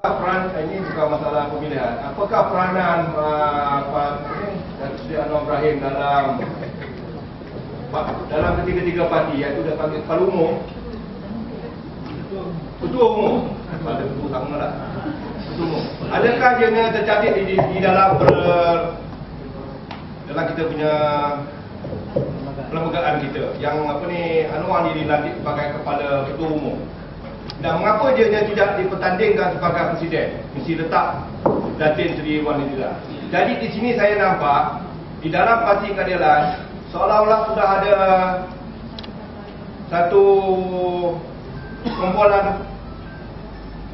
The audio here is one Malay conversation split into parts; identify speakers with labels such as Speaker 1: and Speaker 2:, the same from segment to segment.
Speaker 1: peran ini bukan masalah pemilihan. Apakah peranan dan Sri Anwar Ibrahim dalam dalam ketiga-tiga parti iaitu dah panggil kepala umum? Ketua umum. Pada ketua sama lah ketua umum. Adakah dia tercatat di, di, dalam ber, dalam kita punya perlembagaan kita? Yang apa ni Anwar ni dilantik sebagai kepala ketua umum dan mengapa dia, dia tidak dipertandingkan sebagai presiden mesti letak Datin Seri Wan Nidila jadi di sini saya nampak di dalam parti keadilan seolah-olah sudah ada satu kumpulan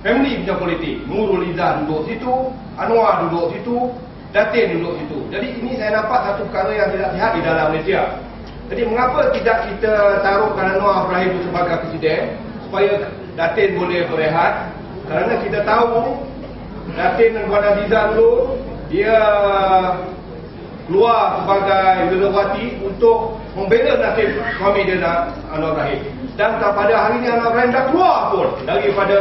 Speaker 1: family punya politik. Nurul Izzah duduk situ, Anwar duduk situ, Datin duduk situ. Jadi ini saya nampak satu perkara yang tidak sihat di dalam Malaysia. Jadi mengapa tidak kita taruhkan Anwar Ibrahim sebagai presiden supaya Datin boleh berehat? Kerana kita tahu Datin dan Puan Aziza dulu dia keluar sebagai Yudhawati untuk membela nasib suami dia Anwar Ibrahim. Dan pada hari ini Anwar Ibrahim dah keluar pun daripada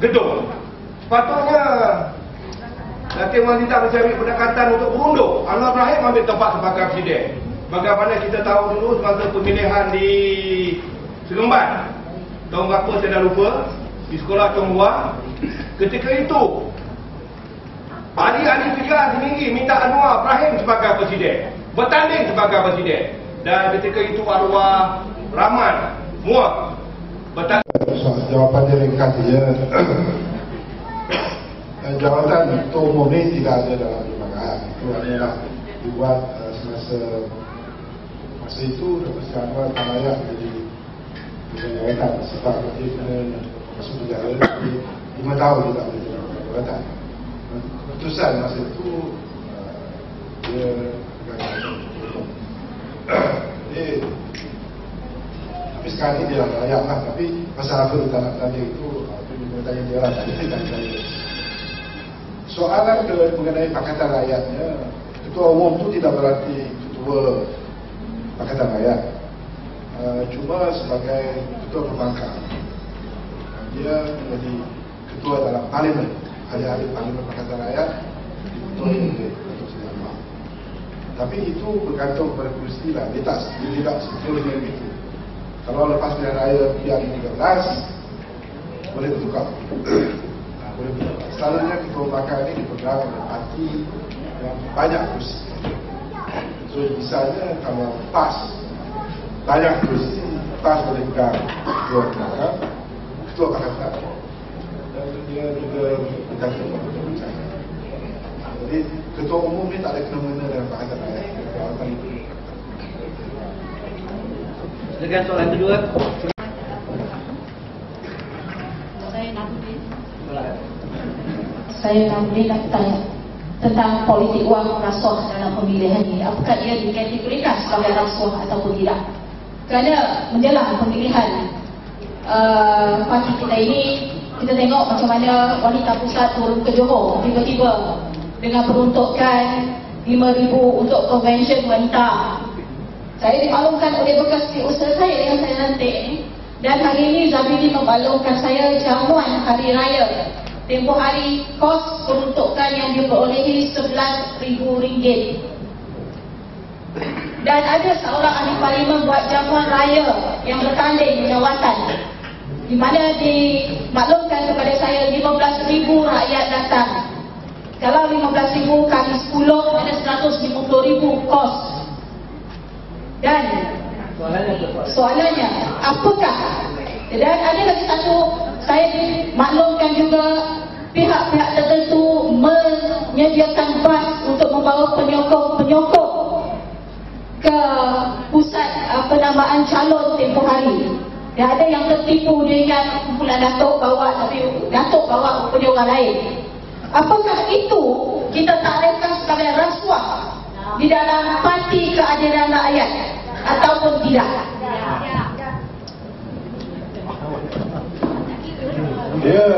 Speaker 1: gedung. Sepatutnya Datin Wanita mencari pendekatan untuk berundur. Anwar Ibrahim ambil tempat sebagai presiden. Bagaimana kita tahu dulu semasa pemilihan di Seremban. Tahun berapa saya dah lupa. Di sekolah Tonghua. Ketika itu Ahli-ahli kerja sendiri minta Anwar Ibrahim sebagai presiden. Bertanding sebagai presiden. Dan ketika itu arwah Rahman muak bertanding.
Speaker 2: Jawapan dia ringkas dia. Jawatan Ketua Umum tidak ada dalam perlembagaan. Itu adalah dibuat uh, semasa masa itu. Sri Anwar tak layak jawatan sebab dia kena masuk penjara jadi lima tahun tak boleh jadi jawatan keputusan masa itu uh, dia dia tapi sekarang ni dia tak layak lah. Tapi pasal apa tak nak tanya itu itu dia tanya dia lah. Tanya soalan ke mengenai Pakatan Rakyatnya ketua umum tu tidak berarti ketua Pakatan Rakyat uh, cuma sebagai ketua perbankan dia menjadi ketua dalam parlimen ahli-ahli parlimen Pakatan Rakyat dibentuk oleh Datuk Seri Anwar. Tapi itu bergantung kepada kursi lah. Dia tak, dia tidak sesuai dengan itu. Kalau lepas pilihan raya yang 13, boleh bertukar. nah, boleh bertukar. Selalunya ketua bakal ini dipegang oleh parti yang banyak kursi. So misalnya kalau PAS banyak kursi, PAS boleh pegang ketua bakal, ketua bakal dan dia juga bergantung kepada bicara. Jadi ketua umum ni tak ada kena-mena dengan. Jawapan itu.
Speaker 3: Dengan soalan kedua.
Speaker 4: Saya Nabi. Saya Nabi nak tanya tentang politik wang rasuah dalam pemilihan ini. Apakah ia dikategorikan sebagai rasuah ataupun tidak? Kerana menjelang pemilihan uh, parti kita ini, kita tengok macam mana wanita pusat turun ke Johor tiba-tiba dengan peruntukan 5,000 untuk konvensyen wanita. Saya dimaklumkan oleh bekas usaha saya yang saya lantik. Dan hari ini Zabidi membalurkan saya jamuan hari raya. Tempoh hari kos peruntukan yang diperolehi RM11,000. Dan ada seorang ahli parlimen buat jamuan raya yang bertanding jawatan. Di mana dimaklumkan kepada saya 15,000 rakyat datang. Kalau 15,000 kali 10 ada 150,000 kos. Dan soalannya, apakah dan ada lagi satu saya maklumkan juga pihak-pihak tertentu menyediakan bas untuk membawa penyokong-penyokong ke pusat penambaan calon tempoh hari. Dan ada yang tertipu dia ingat kumpulan Datuk bawa tapi Datuk bawa punya orang lain. Apakah itu kita taklifkan sebagai rasuah di dalam parti keadilan rakyat ataupun tidak?
Speaker 2: Ya.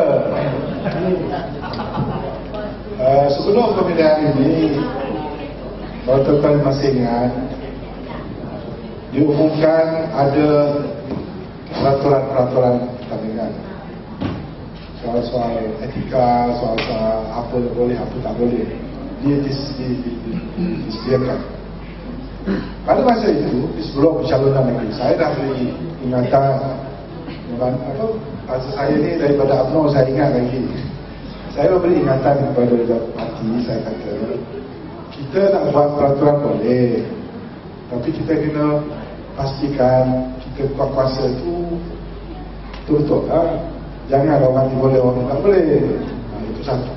Speaker 2: Uh, sebelum pemilihan ini, tuan-tuan masih ingat, diumumkan ada peraturan-peraturan pertandingan. soal-soal etika, soal-soal apa yang boleh, apa tak boleh dia dis- di- di- di- disediakan. Pada masa itu, sebelum pencalonan lagi, saya dah beri ingatan memang apa, masa saya ni daripada UMNO saya ingat lagi. Saya beri ingatan kepada parti, saya kata, kita nak buat peraturan boleh, tapi kita kena pastikan kita kuasa itu betul-betul lah. Jangan orang ni boleh, orang tak boleh. Nah, itu satu.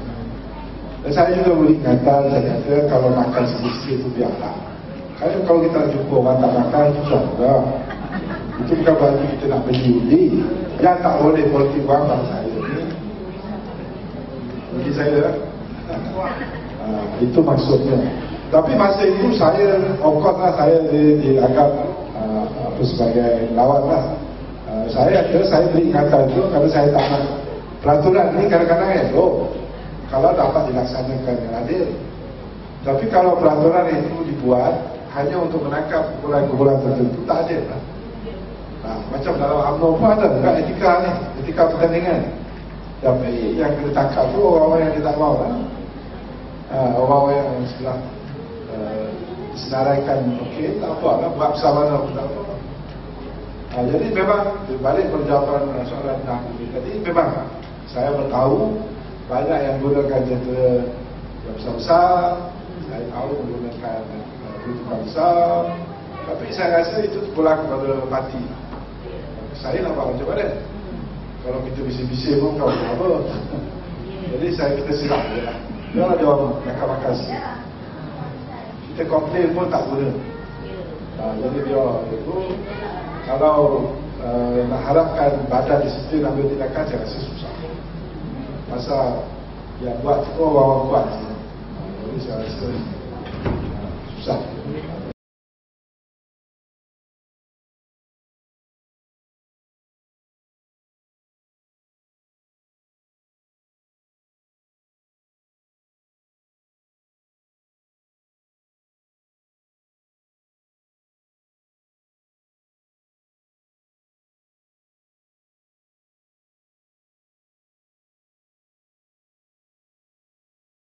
Speaker 2: Dan saya juga beri ingatan, saya kata kalau makan sedikit itu biarlah. Kalau kalau kita jumpa orang tak makan itu juga. Itu bukan berarti kita nak beli undi. Yang tak boleh politik wang bang saya. Bagi saya. Ha, itu maksudnya. Tapi masa itu saya, of course lah saya di- dianggap uh, apa sebagai lawan lah. Uh, saya ada, saya beri ingatan itu kalau saya tak nak peraturan ni kadang-kadang elok kalau dapat dilaksanakan dengan adil. Tapi kalau peraturan itu dibuat hanya untuk menangkap kumpulan-kumpulan tertentu tak adil lah. Nah, macam dalam UMNO pun ada juga etika ni, etika pertandingan. Tapi yang kena tangkap tu orang-orang yang dia tak mahu lah. Ha, orang-orang yang setelah uh, disenaraikan, okey, tak apa lah, buat bersama pun tak apa. Ha, jadi memang balik pada jawapan soalan nak tadi, memang saya bertahu banyak yang gunakan jentera yang besar-besar, saya tahu menggunakan uh, peruntukan besar, tapi saya rasa itu terpulang kepada parti. Saya nak buat macam mana? Kalau kita bising-bising pun kau buat apa? Jadi saya kita silap je lah. Dia lah jawab makan-makan. Kita komplain pun tak guna. Ha, jadi dia itu kalau uh, nak harapkan badan disiplin ambil tindakan saya rasa susah. Pasal yang buat tu orang-orang kuat.